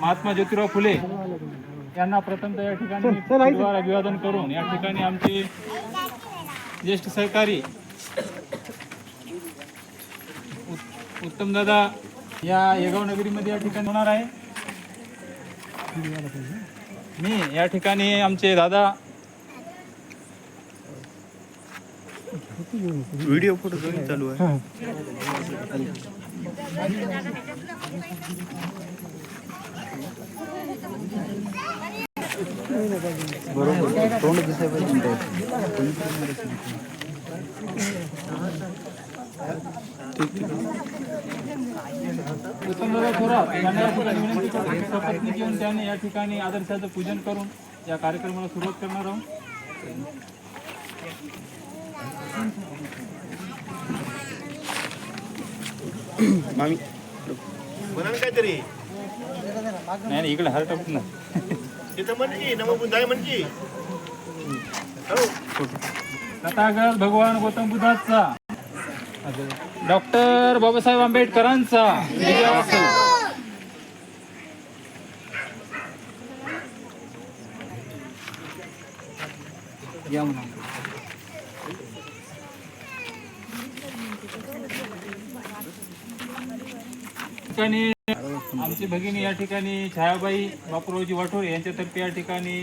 महात्मा ज्योतिराव फुले यांना प्रथमतः या ठिकाणी अभिवादन करून या ठिकाणी आमचे ज्येष्ठ सहकारी उत्तम दादा या येगाव नगरीमध्ये या ठिकाणी होणार आहे. मी या ठिकाणी आमचे दादा व्हिडिओ फोटो चालू आहे बरोबर तोंड दिसायला उत्तमदादा थोरात यांना या ठिकाणी विनंती करतो की सपत्नीक घेऊन त्याने या ठिकाणी आदर्शाचं पूजन करून या कार्यक्रमाला सुरुवात करणार आहोत मामी काहीतरी. नाही नाही, इकडे हार टाकून ना तिथं म्हण की नमोबुद्धाय म्हण की. हो तथागत भगवान गौतम बुद्धाचा. डॉक्टर बाबासाहेब आंबेडकरांचा. या म्हणा. ठिकाणी आमची भगिनी या ठिकाणी छायाबाई बापूरावजी वाठोरे यांच्यातर्फे या ठिकाणी